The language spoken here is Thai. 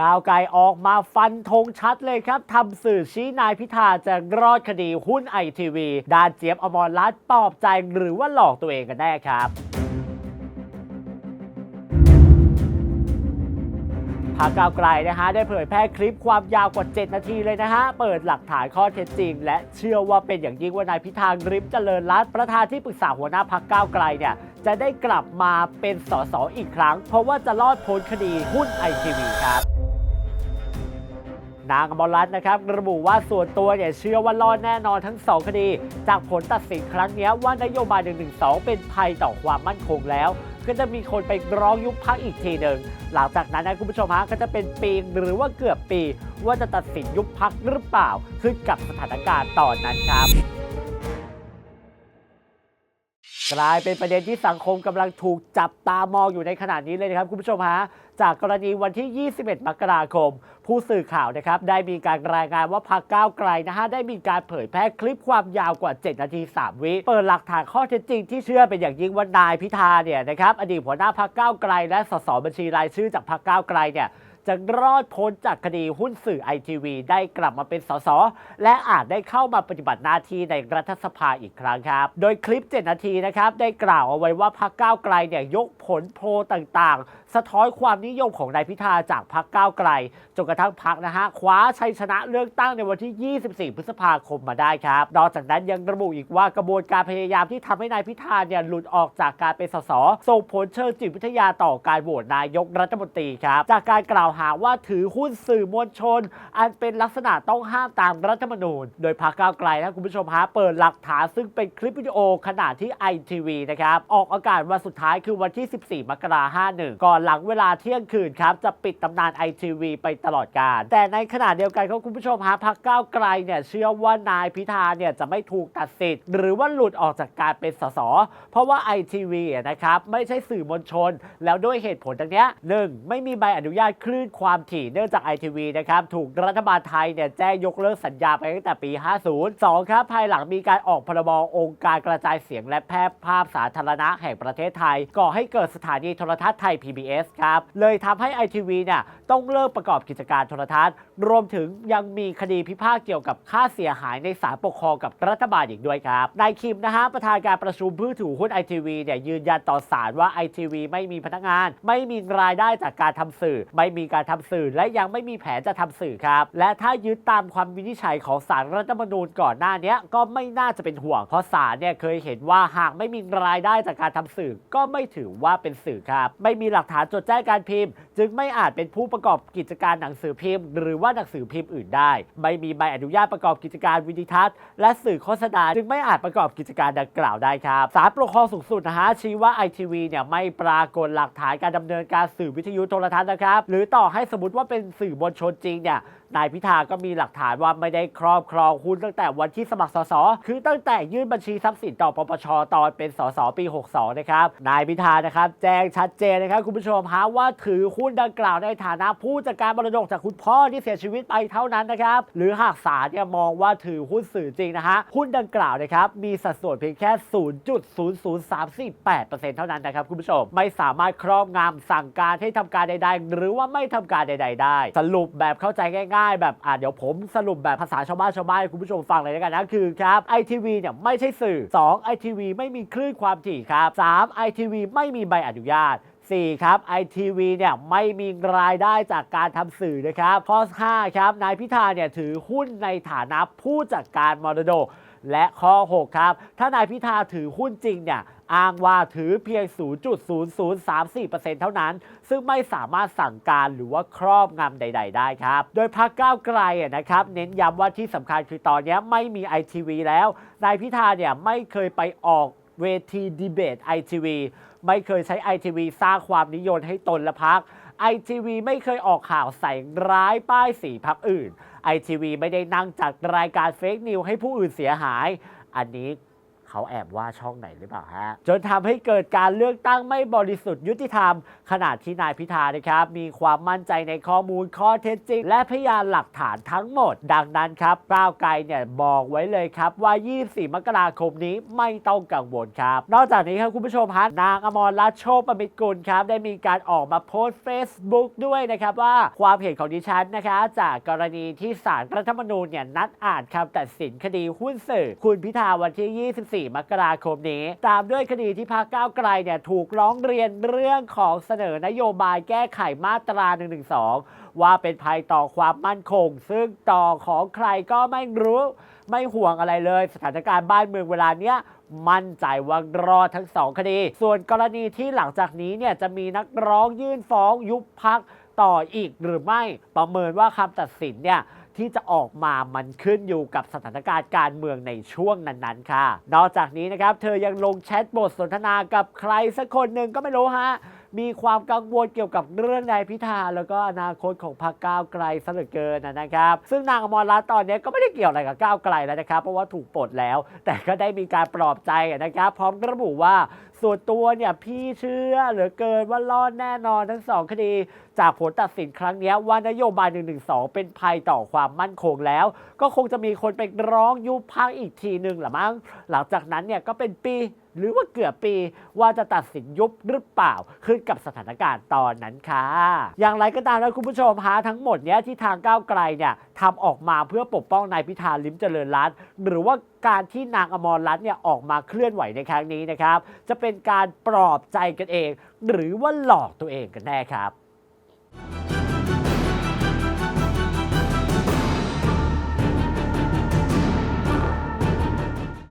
ก้าวไกลออกมาฟันธงชัดเลยครับทำสื่อชี้นายพิธาจะรอดคดีหุ้นไอทีวีดานเจี๊ยบอมรรัตน์ปลอบใจหรือว่าหลอกตัวเองกันแน่ครับพรรคก้าวไกลนะฮะได้เผยแพร่คลิปความยาวกว่า 7 นาทีเลยนะฮะ เปิดหลักฐานข้อเท็จจริง และเชื่อว่าเป็นอย่างยิ่งว่านายพิธาริมเจริญรัตน์ประธานที่ปรึกษาหัวหน้าพรรคก้าวไกลเนี่ยจะได้กลับมาเป็นสสอีกครั้ง เพราะว่าจะรอดพ้นคดีหุ้นไอทีวีครับ นางอมรรัตน์นะครับระบุว่าส่วนตัวเนี่ยเชื่อว่ารอดแน่นอนทั้ง 2 คดี จากผลตัดสินครั้งนี้ว่านโยบาย 112 เป็นภัยต่อความมั่นคงแล้ว ก็จะมีคนไปร้องยุบพักอีกทีหนึ่งหลังจากนั้นนะคุณผู้ชมฮะก็จะเป็นปีหรือว่าเกือบปี ว่าจะตัดสินยุบพักหรือเปล่าขึ้นกับสถานการณ์ตอนนั้นครับ กลายเป็นประเด็นที่สังคมกำลังถูกจับตามองอยู่ในขณะนี้เลยนะครับคุณผู้ชมฮะจากกรณีวันที่ 21 มกราคม ผู้สื่อข่าวนะครับ ได้มีการรายงานว่าพรรคก้าวไกลนะฮะ ได้มีการเผยแพร่คลิปความยาวกว่า 7 นาที 3 วิ เปิดหลักฐานข้อเท็จจริงที่เชื่อเป็นอย่างยิ่งว่านายพิธาเนี่ยนะครับ อดีตหัวหน้าพรรคก้าวไกล และสสบัญชีรายชื่อจากพรรคก้าวไกลเนี่ย จะรอดพ้นจากคดีหุ้นสื่อไอทีวีได้กลับมาเป็นสส และอาจได้เข้ามาปฏิบัติหน้าที่ในรัฐสภาอีกครั้งครับ โดยคลิป 7 นาทีนะครับ ได้กล่าวเอาไว้ว่าพรรคก้าวไกลเนี่ยยกผลโพลต่างๆ สะท้อนความนิยมของนายพิธาจากพรรคก้าวไกล จนกระทั่งพรรคนะฮะคว้าชัยชนะเลือกตั้งในวันที่ 24 พฤษภาคมมาได้ครับนอกจากนั้นยังระบุอีกว่ากระบวนการพยายามที่ทำให้นายพิธาเนี่ยหลุดออกจากการเป็นสสส่งผลเชิงจิตวิทยาต่อการโหวตนายกรัฐมนตรีครับจากการกล่าวหาว่าถือหุ้นสื่อมวลชน อันเป็นลักษณะต้องห้ามตามรัฐธรรมนูญ โดยพรรคก้าวไกลนะคุณผู้ชมฮะเปิดหลักฐานซึ่งเป็นคลิปวิดีโอขณะที่ ITV นะครับออกอากาศวันสุดท้ายคือวันที่ 14 มกราคม51 ก่อนหลังเวลาเที่ยงคืนครับจะปิดตำนาน ITV ไปตลอดกาลแต่ในขณะเดียวกันครับคุณผู้ชมฮะพรรคก้าวไกลเนี่ยเชื่อว่านายพิธาเนี่ยจะไม่ถูกตัดสิทธิ์ หรือว่าหลุดออกจากการเป็นสสเพราะว่า ITV อะนะครับไม่ใช่สื่อมวลชน แล้วด้วยเหตุผลดังนี้หนึ่งไม่มีใบอนุญาตคลื่นความถี่เนื่องจาก ITV นะครับถูกรัฐบาลไทยเนี่ยแจ้งยกเลิกสัญญาไปตั้งแต่ปี 50 2 ครับ ภายหลังมีการออกพรบองค์การกระจายเสียงและแพร่ภาพสาธารณะแห่งประเทศไทย ก่อให้เกิดสถานีโทรทัศน์ไทย PBS ครับ เลยทำให้ ITV เนี่ยต้องเลิกประกอบกิจการโทรทัศน์ รวมถึงยังมีคดีพิพาทเกี่ยวกับค่าเสียหายในศาลปกครองกับรัฐบาลอีกด้วยครับนายคิมนะฮะประธานการประชุมผู้ถือหุ้น ITV เนี่ยยืนยันต่อศาลว่า ITV ไม่มีพนักงาน ไม่มีรายได้จากการทำสื่อไม่มีการทำสื่อ และยังไม่มีแผนจะทำสื่อครับ และถ้ายึดตามความวินิจฉัยของศาลรัฐธรรมนูญก่อนหน้านี้ก็ไม่น่าจะเป็นห่วง เพราะศาลเนี่ยเคยเห็นว่าหากไม่มีรายได้จากการทำสื่อ ก็ไม่ถือว่าเป็นสื่อครับ ไม่มีหลักฐานจดแจ้งการพิมพ์ จึงไม่อาจเป็นผู้ประกอบกิจการหนังสือพิมพ์ หรือว่าหนังสือพิมพ์อื่นได้ ไม่มีใบอนุญาตประกอบกิจการวิดิทัศน์ และสื่อโฆษณาจึงไม่อาจประกอบกิจการดังกล่าวได้ครับศาลปกครองสูงสุดนะฮะชี้ว่า ITV เนี่ยไม่ปรากฏหลักฐานการดำเนินการสื่อวิทยุโทรทัศน์นะครับหรือต่อให้สมมติว่าเป็นสื่อมวลชนจริงเนี่ยนายพิธาก็มีหลักฐานว่าไม่ได้ครอบครองหุ้นตั้งแต่วันที่สมัครสสคือตั้งแต่ยื่นบัญชีทรัพย์สินต่อปปชตอนเป็นสสปี 62 นะครับนายพิธานะครับแจ้งชัดเจนนะครับคุณผู้ชมฮะว่าถือหุ้นดังกล่าวในฐานะผู้จัดการมรดกจากคุณพ่อที่เสียชีวิตไปเท่านั้นนะครับหรือหากศาลเนี่ยมองว่าถือหุ้นสื่อจริงนะฮะหุ้นดังกล่าวนะครับมีสัดส่วนเพียงแค่ 0.00348%เท่านั้นนะครับคุณผู้ชมไม่สามารถครอบงำสั่งการให้ทำการใด ๆ หรือว่าไม่ทำการใด ๆ ได้ สรุปแบบเข้าใจง่ายๆ แบบอ่าเดี๋ยวผมสรุปแบบภาษาชาวบ้านชาวบ้านให้คุณผู้ชมฟังเลยแล้วกันนะคือครับไอทีวีเนี่ยไม่ใช่สื่อ2 ITV ไม่มีคลื่นความถี่ครับ 3 ITV ไม่มีใบอนุญาต 4 ครับ ITV เนี่ยไม่มีรายได้จากการทำสื่อนะครับข้อ5ครับนายพิธาเนี่ยถือหุ้นในฐานะผู้จัดการมรดก และข้อ 6 ครับ ถ้านายพิธาถือหุ้นจริงเนี่ยอ้างว่าถือเพียง 0.0034%เท่านั้น ซึ่งไม่สามารถสั่งการหรือว่าครอบงำใด ๆ ได้ครับ โดยพรรคก้าวไกลนะครับ เน้นย้ำว่าที่สำคัญคือตอนนี้ไม่มี ITV แล้ว นายพิธาเนี่ยไม่เคยไปออกเวทีดีเบต ITV ไม่เคยใช้ ITV สร้างความนิยมให้ตนและพัก ITV ไม่เคยออกข่าวใส่ร้ายป้ายสีพักอื่น ไอทีวีไม่ได้นั่งจัดรายการเฟกนิวให้ผู้อื่นเสียหาย อันนี้ เขาแอบว่าช่องไหนหรือเปล่าฮะ จนทำให้เกิดการเลือกตั้งไม่บริสุทธิ์ยุติธรรม ขณะที่นายพิธานะครับ มีความมั่นใจในข้อมูลข้อเท็จจริง และพยานหลักฐานทั้งหมด ดังนั้นครับก้าวไกลเนี่ยบอกไว้เลยครับว่า 24 มกราคมนี้ไม่ต้องกังวลครับ นอกจากนี้ครับคุณผู้ชมฮะนางอมรรัตน์โชคประมิตรกุลครับได้มีการออกมาโพสต์ Facebook ด้วยนะครับว่าความเห็นของดิฉันนะคะ จากกรณีที่ศาลรัฐธรรมนูญเนี่ยนัดอ่านคำตัดสินคดีหุ้นสื่อ คุณพิธาวันที่ 24มกราคมนี้ ตามด้วยคดีที่พรรคก้าวไกลเนี่ยถูกร้องเรียนเรื่องของเสนอนโยบายแก้ไขมาตรา 112 ว่าเป็นภัยต่อความมั่นคง ซึ่งต่อของใครก็ไม่รู้ไม่ห่วงอะไรเลย สถานการณ์บ้านเมืองเวลาเนี้ยมั่นใจว่ารอทั้งสองคดี ส่วนกรณีที่หลังจากนี้เนี่ยจะมีนักร้องยื่นฟ้องยุบพักต่ออีกหรือไม่ประเมินว่าคำตัดสินเนี่ย ที่จะออกมามันขึ้นอยู่กับสถานการณ์การเมืองในช่วงนั้นๆ ค่ะ นอกจากนี้นะครับ เธอยังลงแชทบทสนทนากับใครสักคนหนึ่งก็ไม่รู้ฮะ มีความกังวลเกี่ยวกับเรื่องนายพิธาแล้วก็อนาคตของพรรคก้าวไกลซะเหลือเกินนะครับ ซึ่งนางอมรรัตน์ตอนนี้ก็ไม่ได้เกี่ยวอะไรกับก้าวไกลแล้วนะครับ เพราะว่าถูกปลดแล้ว แต่ก็ได้มีการปลอบใจนะครับ พร้อมระบุว่าส่วนตัวเนี่ยพี่เชื่อเหลือเกินว่ารอดแน่นอนทั้งสองคดี จากผลตัดสินครั้งนี้ว่านโยบาย 112 เป็นภัยต่อความมั่นคงแล้ว ก็คงจะมีคนไปร้องยุบพักอีกทีหนึ่งหละมั้งหลังจากนั้นเนี่ยก็เป็นปี หรือว่าเกือบปีว่าจะตัดสินยุบหรือเปล่า ขึ้นกับสถานการณ์ตอนนั้นค่ะ อย่างไรก็ตามนะคุณผู้ชมฮะทั้งหมดเนี้ยที่ทางก้าวไกลเนี่ยทำออกมาเพื่อปกป้องนายพิธาลิมเจริญรัตน์หรือว่าการที่นางอมรรัตน์เนี่ยออกมาเคลื่อนไหวในครั้งนี้นะครับ จะเป็นการปลอบใจกันเอง หรือว่าหลอกตัวเองกันแน่ครับ